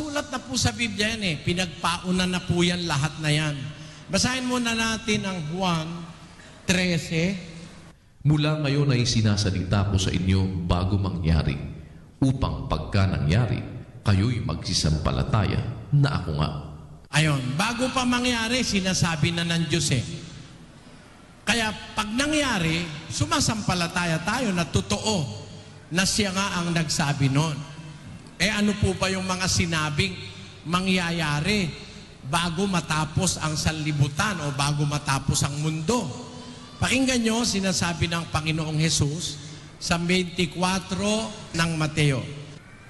Nakasulat na po sa Biblia yan eh. Pinagpauna na po yan lahat na yan. Basahin muna natin ang Juan 13. Mula ngayon ay sinasalita ko sa inyo bago mangyari, upang pagka nangyari, kayo'y magsisampalataya na ako nga. Ayon, bago pa mangyari, sinasabi na ng Diyos eh. Kaya pag nangyari, sumasampalataya tayo na totoo na siya nga ang nagsabi noon. Eh ano po ba yung mga sinabing mangyayari bago matapos ang sanlibutan o bago matapos ang mundo? Pakinggan nyo, sinasabi ng Panginoong Jesus sa 24 ng Mateo.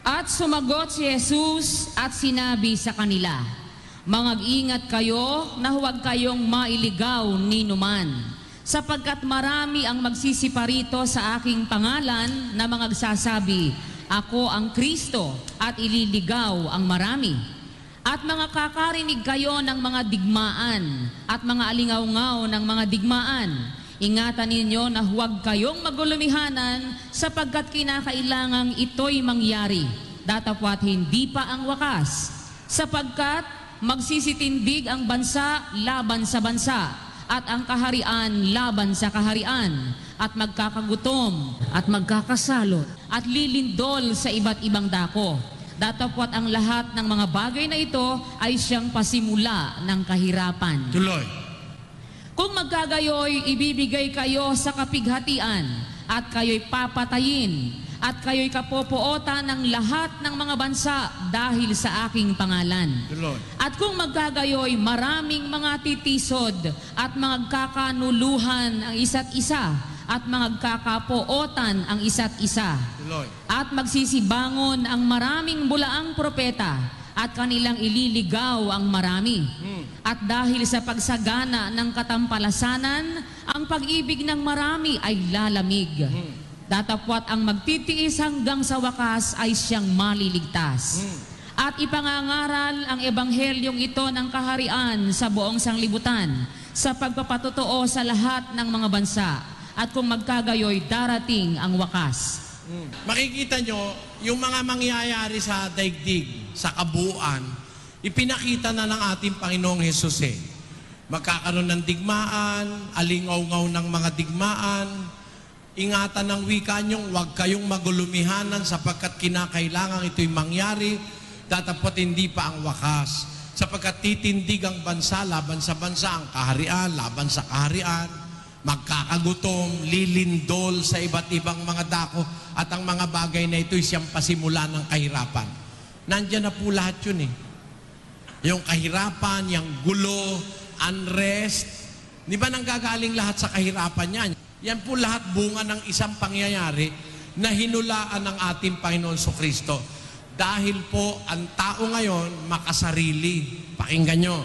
At sumagot si Jesus at sinabi sa kanila, Mangag-ingat kayo na huwag kayong mailigaw ni numan, sapagkat marami ang magsisiparito sa aking pangalan na mga nagsasabi, Ako ang Kristo at ililigaw ang marami. At mga kakarinig kayo ng mga digmaan at mga alingaw-ngaw ng mga digmaan. Ingatan ninyo na huwag kayong magulumihanan sapagkat kinakailangang ito'y mangyari. Datapwat hindi pa ang wakas. Sapagkat magsisitindig ang bansa laban sa bansa at ang kaharian laban sa kaharian at magkakagutom at magkakasalot at lilindol sa iba't ibang dako. Datapwat ang lahat ng mga bagay na ito ay siyang pasimula ng kahirapan. Tuloy. Kung magkagayoy, ibibigay kayo sa kapighatian at kayo'y papatayin at kayo'y kapopootan ng lahat ng mga bansa dahil sa aking pangalan. At kung magkagayoy, maraming mga titisod at magkakanuluhan ang isa't isa at magkakapootan ang isa't isa. At magsisibangon ang maraming bulaang propeta at kanilang ililigaw ang marami. At dahil sa pagsagana ng katampalasanan, ang pag-ibig ng marami ay lalamig. Datapwat ang magtitiis hanggang sa wakas ay siyang maliligtas. At ipangangaral ang ebanghelyong ito ng kaharian sa buong sanglibutan sa pagpapatotoo sa lahat ng mga bansa. At kung magkagayoy, darating ang wakas. Makikita nyo, yung mga mangyayari sa daigdig, sa kabuuan, ipinakita na ng ating Panginoong Hesus eh. Magkakaroon ng digmaan, alingaw-ngaw ng mga digmaan, ingatan ng wika nyong, huwag kayong magulumihanan sapagkat kinakailangan ito'y mangyari, datapot hindi pa ang wakas. Sapagkat titindig ang bansa laban sa bansa, ang kaharian laban sa kaharian, magkakagutom, lilindol sa iba't ibang mga dako at ang mga bagay na ito'y siyang pasimula ng kahirapan. Nandiyan na po lahat yun eh. Yung kahirapan, yung gulo, unrest, di ba nanggagaling lahat sa kahirapan yan? Yan po lahat bunga ng isang pangyayari na hinulaan ng ating Panginoon so Kristo. Dahil po ang tao ngayon makasarili. Pakinggan nyo.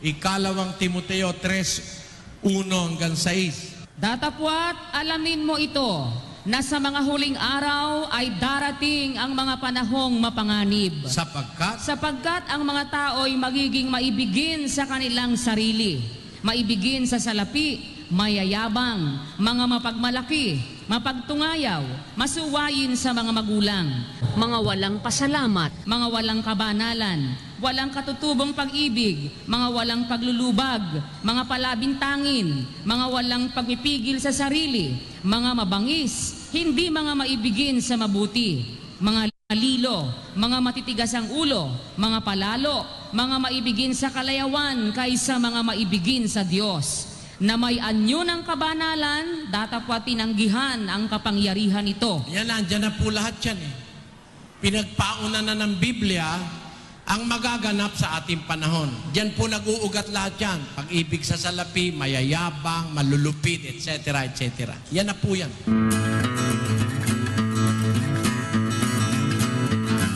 Ikalawang Timoteo 3, 1 hanggang 6. Datapwat, alamin mo ito, na sa mga huling araw ay darating ang mga panahong mapanganib. Sapagkat Sapagkat ang mga tao'y magiging maibigin sa kanilang sarili, maibigin sa salapi, mayayabang, mga mapagmalaki, mapagtungayaw, masuwayin sa mga magulang, mga walang pasalamat, mga walang kabanalan, walang katutubong pag-ibig, mga walang paglulubag, mga palabintangin, mga walang pagpipigil sa sarili, mga mabangis, hindi mga maibigin sa mabuti, mga Malilo, mga matitigas ang ulo, mga palalo, mga maibigin sa kalayawan kaysa mga maibigin sa Diyos. Na may anyo ng kabanalan, datapwa tinanggihan ang kapangyarihan ito. Yan, nandyan na po lahat yan eh. Pinagpauna na ng Biblia ang magaganap sa ating panahon. Diyan po nag-uugat lahat yan. Pag-ibig sa salapi, mayayabang, malulupit, etc., etc. Yan na po yan.